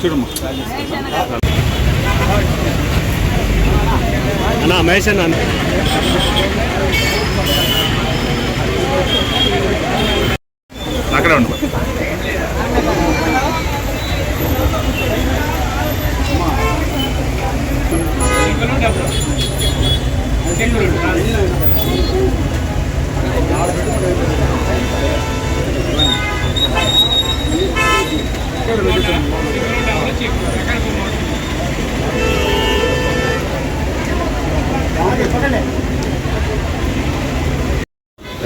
చూడమ్మా అన్నా మహేష్ అన్న. అక్కడే ఉండు.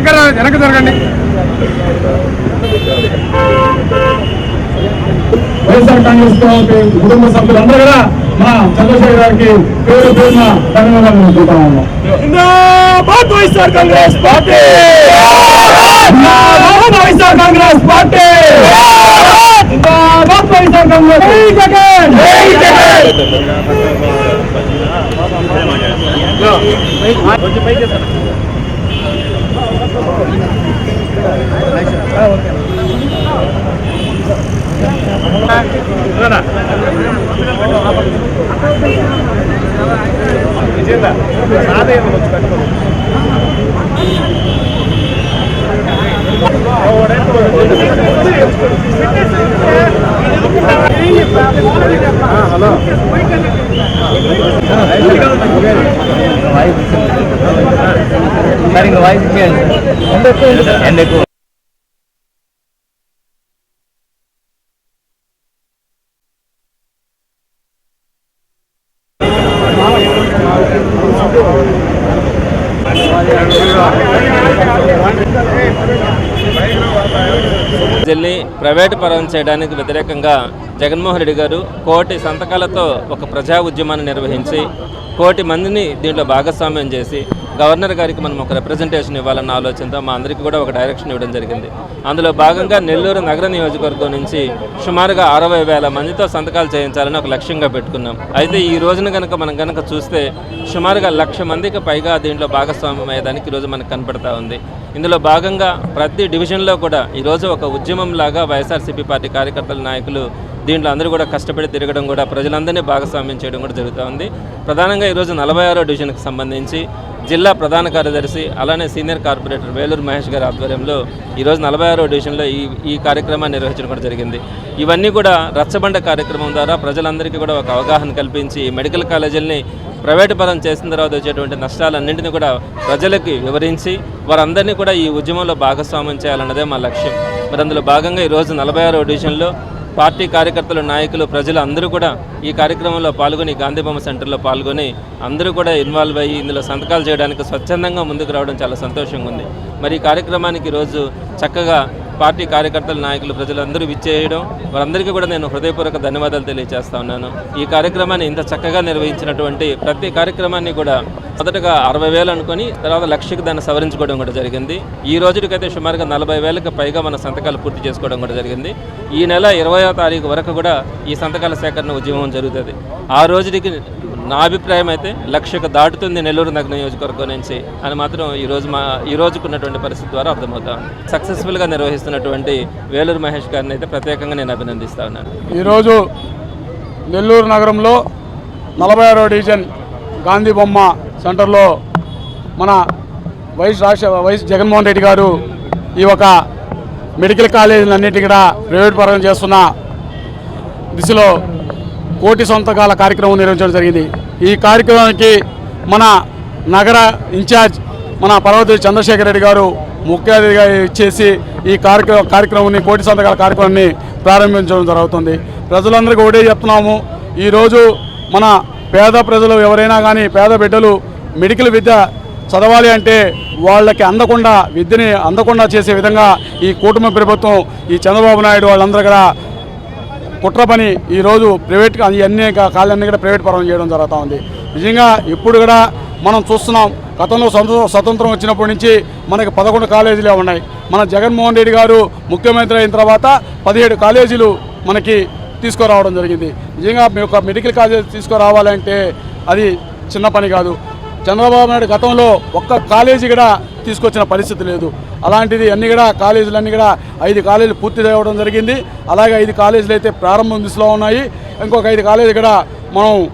వెనక జరగండి. వైఎస్ఆర్ కాంగ్రెస్ పార్టీ కుటుంబ సభ్యులందరూ కూడా మా చంద్రశేఖర్ గారికి పేరు పేరున ధన్యవాదాలు ఉన్నాం. YSR Congress party! YSR Congress party! జిందాబాద్ వైఎస్ఆర్ కాంగ్రెస్ నిజంగా సాధయం వచ్చి కట్టుకోండి జై జగన్ జై జగన్ జిల్ని ప్రైవేటు పరం చేయడానికి వ్యతిరేకంగా జగన్మోహన్ రెడ్డి గారు కోటి సంతకాలతో ఒక ప్రజా ఉద్యమాన్ని నిర్వహించి కోటి మందిని దీంట్లో భాగస్వామ్యం చేసి గవర్నర్ గారికి మనం ఒక రిప్రజెంటేషన్ ఇవ్వాలన్న ఆలోచనతో మా అందరికీ కూడా ఒక డైరెక్షన్ ఇవ్వడం జరిగింది. అందులో భాగంగా నెల్లూరు నగర నియోజకవర్గం నుంచి సుమారుగా అరవై వేల మందితో సంతకాలు చేయించాలని ఒక లక్ష్యంగా పెట్టుకున్నాం. అయితే ఈ రోజున కనుక మనం కనుక చూస్తే సుమారుగా లక్ష మందికి పైగా దీంట్లో భాగస్వామ్యం అయ్యేదానికి ఈరోజు మనకు కనపడతా ఉంది. ఇందులో భాగంగా ప్రతి డివిజన్లో కూడా ఈరోజు ఒక ఉద్యమం లాగా వైఎస్ఆర్సీపీ పార్టీ కార్యకర్తల నాయకులు దీంట్లో అందరూ కూడా కష్టపడి తిరగడం కూడా ప్రజలందరినీ భాగస్వామ్యం చేయడం కూడా జరుగుతుంది ప్రధానంగా ఈరోజు నలభై ఆరో డివిజన్కి సంబంధించి జిల్లా ప్రధాన కార్యదర్శి అలానే సీనియర్ కార్పొరేటర్ వేలూరు మహేష్ గారి ఆధ్వర్యంలో ఈరోజు నలభై ఆరో డివిజన్లో ఈ ఈ కార్యక్రమాన్ని నిర్వహించడం కూడా జరిగింది. ఇవన్నీ కూడా రచ్చబండ కార్యక్రమం ద్వారా ప్రజలందరికీ కూడా ఒక అవగాహన కల్పించి మెడికల్ కాలేజీలని ప్రైవేటు పరం చేసిన తర్వాత వచ్చేటువంటి నష్టాలన్నింటినీ కూడా ప్రజలకి వివరించి వారందరినీ కూడా ఈ ఉద్యమంలో భాగస్వామ్యం చేయాలన్నదే మా లక్ష్యం. మరి అందులో భాగంగా ఈరోజు నలభై ఆరో డివిజన్లో పార్టీ కార్యకర్తలు నాయకులు ప్రజలు అందరూ కూడా ఈ కార్యక్రమంలో పాల్గొని గాంధీ సెంటర్లో పాల్గొని అందరూ కూడా ఇన్వాల్వ్ అయ్యి ఇందులో సంతకాలు చేయడానికి స్వచ్ఛందంగా ముందుకు రావడం చాలా సంతోషంగా ఉంది. మరి ఈ కార్యక్రమానికి ఈరోజు చక్కగా పార్టీ కార్యకర్తలు నాయకులు ప్రజలందరూ విచ్చేయడం వారందరికీ కూడా నేను హృదయపూర్వక ధన్యవాదాలు తెలియజేస్తా ఉన్నాను. ఈ కార్యక్రమాన్ని ఇంత చక్కగా నిర్వహించినటువంటి ప్రతి కార్యక్రమాన్ని కూడా మొదటగా అరవై వేలు అనుకొని తర్వాత లక్షకి దాన్ని సవరించుకోవడం కూడా జరిగింది. ఈ రోజుకైతే సుమారుగా నలభై వేలకు పైగా మన సంతకాలు పూర్తి చేసుకోవడం కూడా జరిగింది. ఈ నెల ఇరవయో తారీఖు వరకు కూడా ఈ సంతకాల సేకరణ ఉద్యమం జరుగుతుంది. ఆ రోజుకి నా అభిప్రాయం అయితే లక్షకు దాటుతుంది నెల్లూరు నగర నియోజకవర్గం నుంచి అని మాత్రం ఈ రోజు మా ఈ రోజుకున్నటువంటి పరిస్థితి ద్వారా అర్థమవుతా ఉంది. సక్సెస్ఫుల్గా నిర్వహిస్తున్నటువంటి వేలూరు మహేష్ గారిని అయితే ప్రత్యేకంగా నేను అభినందిస్తా ఉన్నాను. ఈరోజు నెల్లూరు నగరంలో నలభై ఆరో డివిజన్ గాంధీ బొమ్మ సెంటర్లో మన వైఎస్ రాష్ట్ర వైఎస్ జగన్మోహన్ రెడ్డి గారు ఈ ఒక మెడికల్ కాలేజీలన్నిటి కూడా ప్రైవేట్ పరం చేస్తున్న దిశలో కోటి సొంతకాల కార్యక్రమం నిర్వహించడం జరిగింది. ఈ కార్యక్రమానికి మన నగర ఇన్ఛార్జ్ మన పర్వతి చంద్రశేఖర్ రెడ్డి గారు ముఖ్య అతిథిగా ఇచ్చేసి ఈ కార్యక్రమ కార్యక్రమాన్ని కోటి సంతకాల కార్యక్రమాన్ని ప్రారంభించడం జరుగుతుంది. ప్రజలందరికీ ఒకటే చెప్తున్నాము. ఈరోజు మన పేద ప్రజలు ఎవరైనా కానీ పేద బిడ్డలు మెడికల్ విద్య చదవాలి అంటే వాళ్ళకి అందకుండా విద్యని అందకుండా చేసే విధంగా ఈ కూటమి ప్రభుత్వం ఈ చంద్రబాబు నాయుడు వాళ్ళందరూ కూడా కుట్ర పని ఈరోజు ప్రైవేట్ అన్ని కాళ్ళన్నీ కూడా ప్రైవేట్ పరం చేయడం జరుగుతూ ఉంది. నిజంగా ఇప్పుడు కూడా మనం చూస్తున్నాం గతంలో స్వతంత్రం వచ్చినప్పటి నుంచి మనకి పదకొండు కాలేజీలే ఉన్నాయి. మన జగన్మోహన్ రెడ్డి గారు ముఖ్యమంత్రి అయిన తర్వాత పదిహేడు కాలేజీలు మనకి తీసుకురావడం జరిగింది. నిజంగా మీ యొక్క మెడికల్ కాలేజ్ తీసుకురావాలంటే అది చిన్న పని కాదు. చంద్రబాబు నాయుడు గతంలో ఒక్క కాలేజీ కూడా తీసుకొచ్చిన పరిస్థితి లేదు. అలాంటిది అన్ని కూడా కాలేజీలన్నీ కూడా ఐదు కాలేజీలు పూర్తి చేయడం జరిగింది. అలాగే ఐదు కాలేజీలు అయితే ప్రారంభం దిశలో ఉన్నాయి. ఇంకొక ఐదు కాలేజీ కూడా మనం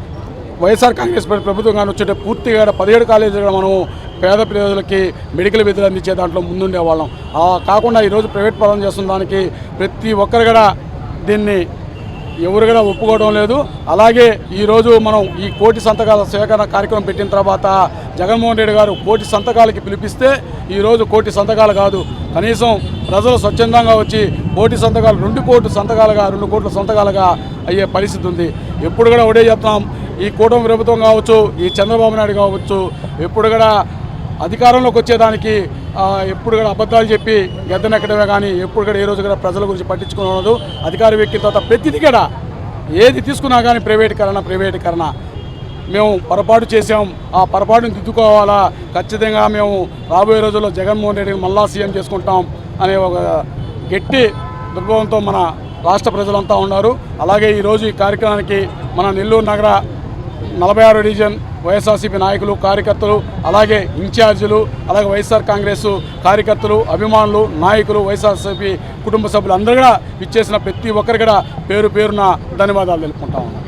వైఎస్ఆర్ కాంగ్రెస్ ప్ర- ప్రభుత్వం కానీ వచ్చేట పూర్తిగా కూడా పదిహేడు కాలేజీలు కూడా మనం పేద ప్రజలకి మెడికల్ విధులు అందించే దాంట్లో ముందుండే వాళ్ళం కాకుండా ఈరోజు ప్రైవేట్ పరం చేస్తున్న దానికి ప్రతి ఒక్కరు కూడా దీన్ని ఎవరు కూడా ఒప్పుకోవడం లేదు. అలాగే ఈరోజు మనం ఈ కోటి సంతకాల సేకరణ కార్యక్రమం పెట్టిన తర్వాత జగన్మోహన్ రెడ్డి గారు కోటి సంతకాలకి పిలిపిస్తే ఈరోజు కోటి సంతకాలు కాదు. కనీసం ప్రజలు స్వచ్ఛందంగా వచ్చి కోటి సంతకాలు రెండు కోట్ల సంతకాలుగా రెండు కోట్ల సంతకాలుగా అయ్యే పరిస్థితి ఉంది. ఎప్పుడు కూడా ఒకటే చెప్తాం ఈ కూటమి ప్రభుత్వం కావచ్చు ఈ చంద్రబాబు నాయుడు కావచ్చు ఎప్పుడు కూడా అధికారంలోకి వచ్చేదానికి ఎప్పుడు కూడా అబద్ధాలు చెప్పి గద్దెనెక్కడమే కానీ ఎప్పుడు కూడా ఏ రోజు కూడా ప్రజల గురించి పట్టించుకున్నదు అధికార వ్యక్తి తర్వాత ప్రతిదీ కూడా ఏది తీసుకున్నా కానీ ప్రైవేటీకరణ ప్రైవేటీకరణ. మేము పొరపాటు చేసాం ఆ పొరపాటుని దిద్దుకోవాలా? ఖచ్చితంగా మేము రాబోయే రోజుల్లో జగన్మోహన్ రెడ్డిని మళ్ళా సీఎం చేసుకుంటాం అనే ఒక గట్టి దుర్భవంతో మన రాష్ట్ర ప్రజలంతా ఉన్నారు. అలాగే ఈరోజు ఈ కార్యక్రమానికి మన నెల్లూరు నగర నలభై ఆరు డివిజన్ వైఎస్ఆర్సీపీ నాయకులు కార్యకర్తలు అలాగే ఇన్ఛార్జీలు అలాగే వైఎస్ఆర్ కాంగ్రెస్ కార్యకర్తలు అభిమానులు నాయకులు వైఎస్ఆర్సీపీ కుటుంబ సభ్యులు అందరూ కూడా ఇచ్చేసిన ప్రతి ఒక్కరు కూడా పేరు పేరున ధన్యవాదాలు తెలుపుకుంటా ఉన్నాం.